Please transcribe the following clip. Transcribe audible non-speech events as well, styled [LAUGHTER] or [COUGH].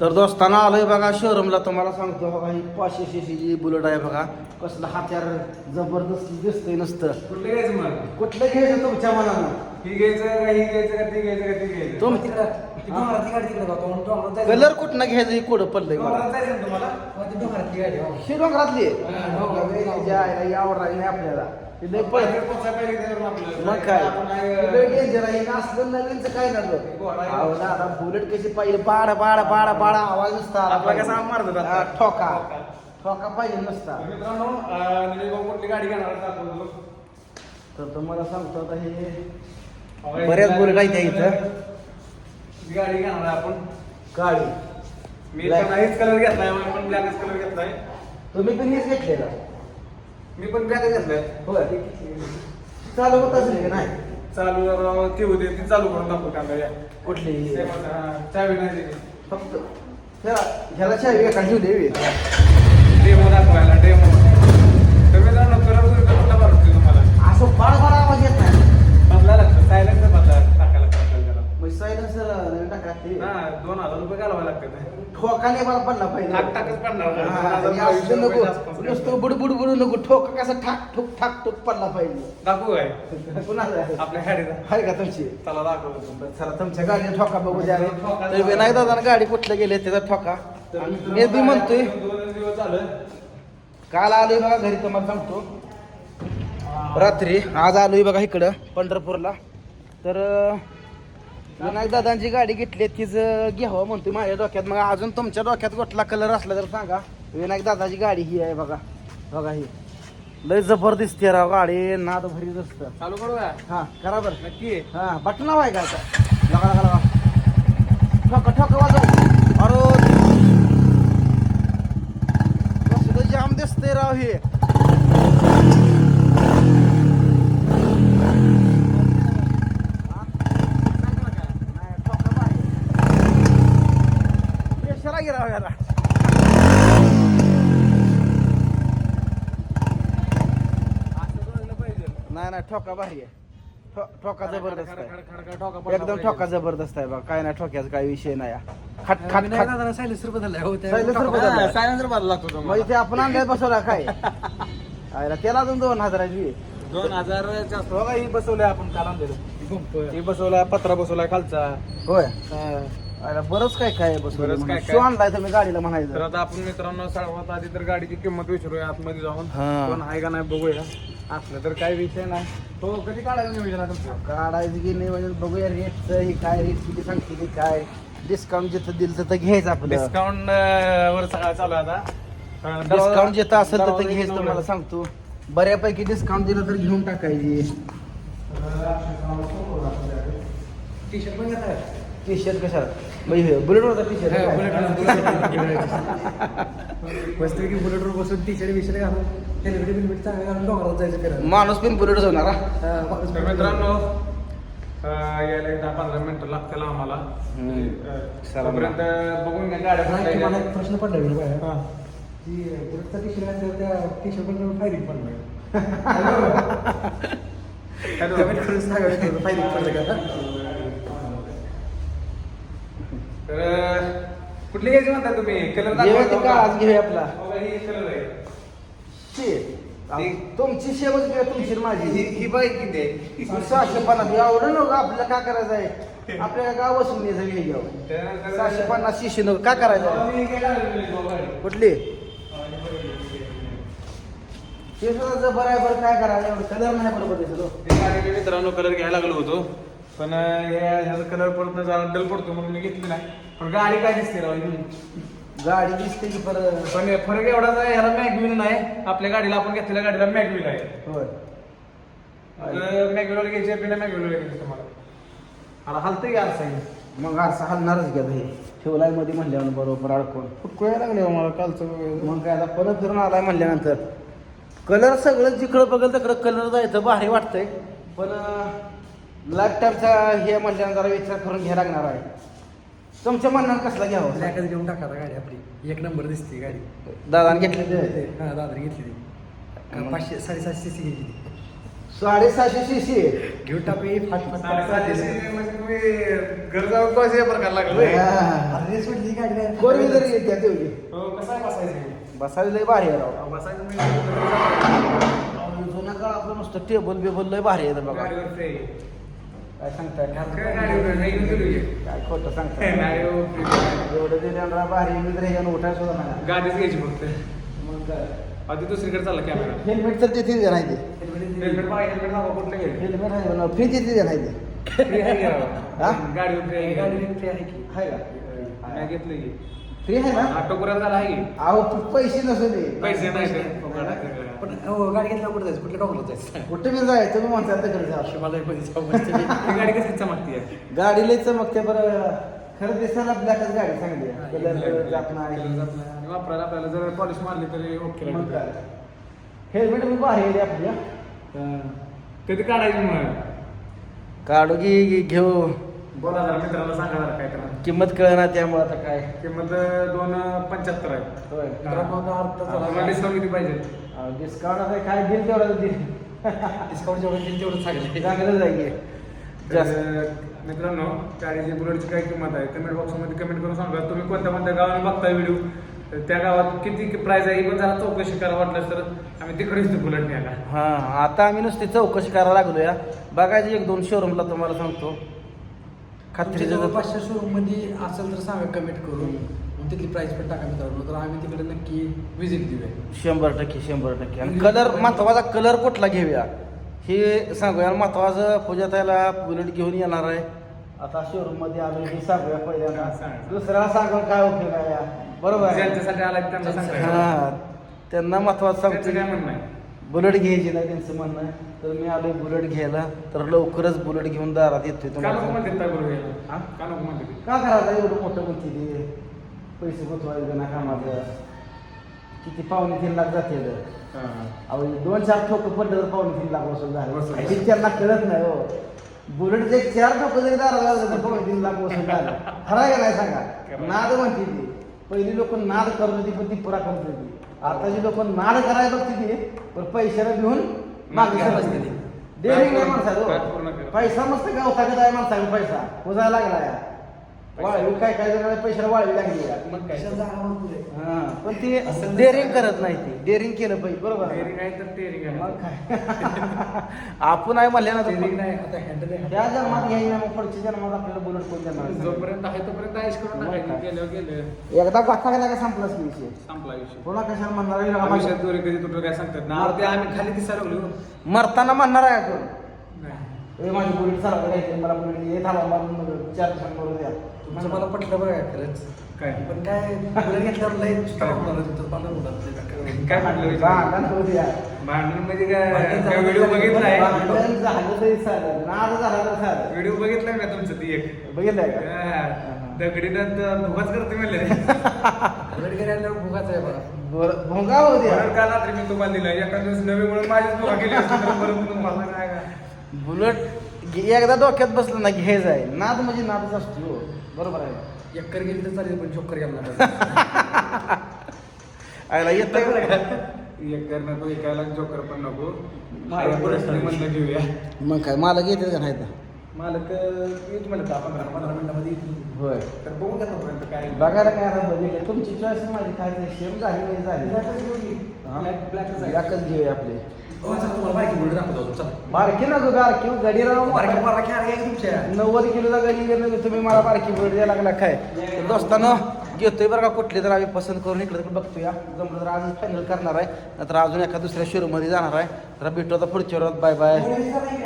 तर दोस्ताना आलोय बघा शोरूमला तुम्हाला सांगतो बघा ही पाचशे सीसीची बुलेट आहे बघा. कसलं हत्यार जबरदस्त दिसतंय नुसतं. कुठलं घ्यायचं मग? कुठलं घ्यायचं तुमच्या मनानं? ही घ्यायचं का ही घ्यायचं का ती घ्यायचं का ती घ्यायचं? तुम ती डोंगरातली गाडी तिकडे बघा, डोंगरात जायचं. कलर कुठनं घ्यायचं? हे कोडं पडलंय मला तुम्हाला. ही डोंगरातली आहे. हा, डोंगरातली. आहे. नाही आपल्याला. मग काय आपण आहे, लय डेंजर आहे ना असलं नवीनचं काय झालं आहे. दादा बुलेट कशी पाहिजे बाड बाड बाड बाड आवाज नुसता आपला. कसा? हा, ठोका ठोका पाहिजे नुसता तर मित्रांनो कुठली गाडी घेणार. तर तुम्हाला सांगतो आता हे बऱ्याच बुलेट आहेत त्या इथं. गाडी घेणार आहे आपण काळी मी Black. पण हेच कलर घेतलाय पण ब्लॅकच कलर घेतलाय तुम्ही पण हेच घेतलेला मी पण ब्लॅकच घेतलाय होय चालू होत असेल का नाही? चालू राव, ती होती ती चालू करून दाखवतो कांदा कुठली? चावी नाही दिली. फक्त ह्याला ह्याला चावी एका घेऊ दे. डेमो दाखवायला डेमो तर मित्रांनो कुठला तुम्हाला? असं आवाज येत नाही. बदला लागतं सायलेन्सर बदला टाकायला लागतं त्याला मग सायलेन्सर नवीन टाका ते हा दोन हजार रुपये घालवावे लागतात. ठोकाने मला पडला पाहिजे. टाकच नाही. हा, असं नको. नुसतं बुडबुड बुडू नको. ठोक कसं ठाक ठोक ठाक ठोक पडला पाहिजे. दाखवू काय? [LAUGHS] कुणाला? आहे? आपल्या गाडीचा आहे का तुमची? चला दाखवतो बरं, चला तुमच्या गाडीचा ठोका बघू द्या. रे. तर विनायक दादा गाडी कुठल्या गेले त्याचा ठोका? मी बी म्हणतोय. दोन दिवस झालं. काल आलोय बघा घरी तुम्हाला सांगतो. रात्री. आज आलोय बघा इकडं पंढरपूरला. तर अं, विनायक दादांची गाडी घेतली तीच घ्यावं म्हणतोय माझ्या डोक्यात. मग अजून तुमच्या डोक्यात कुठला कलर असला तर सांगा. विनायक दादाची गाडी ही आहे बघा. बघा ही. लय जबरदस्त राव गाडी नाद भरी असतं. चालू करू का? हा करा बरं. नक्की. हा बटनाव आहे का ठोका ठोका वाजव अरे कसलं जाम दिसतंय राव हे हा? नाही, ठोका भारी आहे. प्रेशर आहे राव याला असं वाजलं पाहिजे नाही ठोका भारी आहे ठो- ठोका जबरदस्त आहे एकदम. ठोका जबरदस्त आहे बघा काय नाही ठोक्याचा काय विषय नाही हा. खट खट खट बदललाय, हो. हा, लागतो तुम्हाला. ते आपण आणल्यात बसवला काय [LAUGHS] आयला त्याला अजून दोन हजाराची दोन हजार बघा ही बसवलंय आपण काल आणलेलं बंपर. ही बसवलाय पत्रा बसवलाय खालचा होय हा. आयला बरंच काय काय बरंच बसवलं काय शो काय. आणलाय तुम्ही गाडीला तर म्हणायचं आता आपण मित्रांनो सर्वात आधी तर गाडीची किंमत विचारूया आतमध्ये जाऊन. हा. कोण आहे का नाही बघूया. असलं तर काही विषय नाही. तो कधी काढायला नियोजन आहे तुमचं काढायचं की नाही म्हणजे बघूया रेटचं ही काय रेट किती सांगते की काय. डिस्काउंट जिथं दिलं तर घ्यायचं आपलं. डिस्काउंट वर सगळं चालू आहे आता. अं, डिस्काउंट जिथं असेल तर दरवाजा घ्यायचं तुम्हाला. सांगतो. बऱ्यापैकी डिस्काउंट दिलं तर घेऊन टाकायची. टी-शर्ट पण घेताय? टी शर्ट कशाला म्हणजे बुलेटवरचा टी हा, बुलेटवर- शर्ट [LAUGHS] बुलेटवर. मस्तपैकी बुलेटवर बसून टी शर्ट विषय घालून हेल्मेट बिल्मेट चांगलं घालून डोंगरात जायचं फिरायला. माणूस पण बुलेटच होणार हा. हा, माणूस तर मित्रांनो अं, यायला एक दहा पंधरा मिनिटं लागतील आम्हाला हम्म. अं, चला. तोपर्यंत बघून घ्या गाड्या नाही. एक प्रश्न पडला मी बाहेर. हा. ती बुलेटचा टी शर्ट असेल त्या टी शर्ट पण फायरिंग करून सांगा फायरिंग पडलं का तर कुठली घ्यायची म्हणता तुम्ही? कलर ते का? आज घेऊया आपला. ही कलर आहे. ती- तुमची शेवच घेऊया तुमची आणि ही माझी. ही बाईक किती आहे? सहाशे पन्नास एवढं नको आपल्याला काय करायचं आहे? आपल्याला गाव बसून घ्यायचं घे घ्यावं सहाशे पन्नास शिशे नको. काय करायचं आहे? मी. कुठली? ते सुद्धा जर बरं आहे बरं काय करायचं एवढं कलर नाही बरोबर मित्रांनो कलर घ्यायला लागलो होतो. पण हे ह्याचा कलर परत जरा डल पडतो म्हणून मी घेतली नाही. पण गाडी काय दिसते राव ही? गाडी दिसते की परत? पण फरक एवढाच आहे ह्याला मॅगविल नाही. आपल्या गाडीला आपण घेतलेल्या गाडीला मॅगविल आहे. होय. मॅगविल घ्यायची बिना मॅगविल घ्यायची तुम्हाला. आता हलतं घ्या असं मग असं हलणारच घ्या भाई ठेवलायमध्ये म्हणल्यावर बरोबर अडकून. फुटकुळ्या लागले मला कालचं मग काय आता परत फिरून आलाय म्हणल्यानंतर. कलर सगळं जिकडं बघेल तिकडं कलर जायचं भारी वाटतंय. पण टाईमचा हे म्हणल्यानंतर जरा विचार करून घ्यायला लागणार आहे. तुमच्या मनात कसला घ्यावं? ब्लॅकच घेऊन टाका आता गाडी आपली. एक नंबर दिसते गाडी. दादाने घेतले हा दादर घेतली पाचशे साडेसातशे सी घ्यायची ती. साडेसहाशे सीसी घेऊन टाकू म्हणजे तुम्ही घर जाऊन कसे प्रकार लागले अरे सोडली गाडी काय फोर व्हीलर येत्या तेवढी. हो कसं आहे बसायचं बसायला लय भारी आहे राव. बसायचं म्हणजे जुन्या काळातलं नुसतं टेबल बेबल लय भारी आहे बघा. काय सांगताय? काय खोटं सांगताय? [LAUGHS] गाडीवर free. एवढं ते त्यांना भारी मी तर ह्याच्यानं उठाय सुद्धा नाही. गाडीच घ्यायची फक्त. मग काय? आधी दुसरीकडे चालला कॅमेरा हेल्मेट तर तिथे नाही ते. हेल्मेट हेल्मेट दाखवा कुठलं घ्यायचं हेल्मेट आहे ना फ्री तिथे नाही ते? हा? गाडी गाडी फ्री आहे की? आहे का? नाही घेतलं की. फ्री आहे ना? ऑटो झाला आहे अहो पैसे नसू दे. पैसे नाही ते. सगळं. पण हो गाडी घेतल्यावर कुठे जायचं? कुठल्या डॉक्टर जायचं? कुठे मी जाय तुम्ही म्हणता तिकडे जा. मला जाऊ. ही गाडी कशी चमकती गाडी लय चमकते बरं. खरं दिसताना ब्लॅकच गाडी चांगली आहे. कलर जात नाही. वापरायला आपल्याला जर पॉलिश मारली तरी ओके मग काय? हेल्मेट मी भारी आहे रे आपल्या कधी काढायची म्हणून काढू की घेऊ. बोला जरा मित्राला सांगा जरा काय करा किंमत कळना त्यामुळे आता काय? किंमत दोन पंच्याहत्तर आहे. होय. मित्रांनो, आता डिस्काउंट किती पाहिजे? डिस्काउंट आता काय दिल तेवढं दिल डिस्काउंट जेवढं देईल तेवढं सांगितलं चांगलं जाईल. जास्त. तर, मित्रांनो गाडीची बुलेटची काय किंमत आहे? कमेंट बॉक्समध्ये कमेंट करून सांगा. तुम्ही कोणत्या कोणत्या गावाने बघताय व्हिडिओ त्या गावात किती प्राइस आहे? ही पण जरा चौकशी करा वाटलं तर. आम्ही तिकडेच बुलेट न्यायला. हा आता आम्ही नुसती चौकशी करायला लागलो या बघायची एक दोन शोरूमला तुम्हाला सांगतो. खात्रीचं जर- पाचशे शोरूममध्ये असेल तर सांगा कमेंट करून. मग तिथली प्राइस पण टाका मित्रांनो. तर आम्ही तिकडे नक्की विजिट देऊया शंभर टक्के शंभर टक्के. आणि कलर महत्त्वाचा कलर कुठला घेऊया? हे सांगूया. महत्वाचं पूजा त्याला बुलेट घेऊन येणार आहे. आता शोरूममध्ये आलो हे सांगूया पहिल्यांदा. सांगा. दुसऱ्याला सांगून काय उपयोग आहे? या? बरोबर आहे. ज्यांच्यासाठी आला त्यांना सांगा. हा त्यांना महत्वाचं त्यांचं काय सांगतो म्हणणं बुलेट घ्यायची नाही त्यांचं म्हणणं. आहे तर मी आलोय बुलेट घ्यायला. तर लवकरच बुलेट घेऊन दारात येतोय का नको तुम्हाला म्हणते त्या बरोबर हा? का नको म्हणते का करायचं एवढं मोठं म्हणते ते? पैसे गुंतवायचं ना कामाचं किती पावणे तीन लाख जाते अहो दोन चार ठोक पडलं तर पावणे तीन लाख वसूल वसूल झालं झालं. हे त्यांना कळत नाही हो. बुलेटचे चार ठोक जरी दाराला लागलं तर पावणे तीन लाख वसूल झालं. खरं आहे का नाही सांगा? नाद म्हणते ती. पहिली लोक नाद करत होती पण ती पुरा करत होती. आताची लोक नाद करायला बघते ती पण पैशाला घेऊन मागे नाही पूर्ण हो. पैसा मस्त गाव टाकत आहे माणसाला पैसा. पुजायला लागला या. वाळवी काय काय जणांना पैशाला वाळवी लागली मग काय? कशाला जागा भरपूर आहे. हा, पण ते डेअरिंग करत नाही ते. डेअरिंग केलं पाहिजे बरोबर. आहे. आहे तर टेरिंग आहे. मग काय? [LAUGHS] आपण आहे म्हणल्यानंतर Steering नाही आता हँडल आहे. त्या जन्मात घ्यायची ना मग पुढच्या जन्मात आपल्याला बुलेट कोण देणार? जोपर्यंत आहे तोपर्यंत आयुष करून मग टाकायचं. काय. गेल्यावर गेलं एकदा गाठा गेला का संपलाच की विषय? संपला विषय. पुन्हा कशाला म्हणणार आहे, आयुष्यात दोरी कधी तुटलं काय सांगतात ना? ते आम्ही खाली दिसायला लागलो. मरताना म्हणणार आहे कोण नाही. ए माझी बुलेट चालवता घ्यायची मला बुलेट हे थांबा मारून चार करून द्या. तुमचं मला पटलं बघा खरंच. काय? पण काय बुलेट घेतल्यावर लय स्टॉक होणार आहे तुमचं मला काय म्हटलं भांडण म्हणजे काय? व्हिडिओ चालेल. व्हिडिओ बघितलाय ना तुमचं ती एक? बघितलंय. दगडीनं करते म्हणले. बुलेट घेण्याला भुगाच आहे बघा. बरं, भोंगा होऊ द्या. म्हणून काल रात्री मी तुम्हाला दिलं? एका दिवस नवी म्हणून माझीच केली असती काय. बुलेट एकदा डोक्यात बसलं ना घे जाईल नाद म्हणजे नादच असतो हो. बरोबर आहे एक्कर गेली तर चालेल पण चोक्कर गेला नाही. [LAUGHS] आयला येतं का? एक कर नको एकाला जोकर पण नको म्हणलं घेऊया मग काय मला घेते का नाही तर? मालक येत म्हणलं दहा पंधरा पंधरा मिनिटामध्ये येतील. होय तर बघू द्या तोपर्यंत काय बघायला काय आता बघितलं तुमची चॉईस माझी काय सेम झाली नाही झाली हा? ब्लॅकच घेऊया आपले हो, तुम्हाला. बारकी ना गो बारकी. गाडी राव. बारकी बारकी आहे का तुमच्या? नव्वद किलोचा गाडी घेऊन तुम्ही मला बारकी बुलेट द्यायला लागला काय? तर दोस्तानं घेतोय बरं का कुठली तर आम्ही पसंत करून इकडे तिकडे बघतोया. जमलं तर आज फायनल करणार आहे. नंतर अजून एका दुसऱ्या शोरूममध्ये जाणार आहे. तर भेटू आता पुढच्या बाय बाय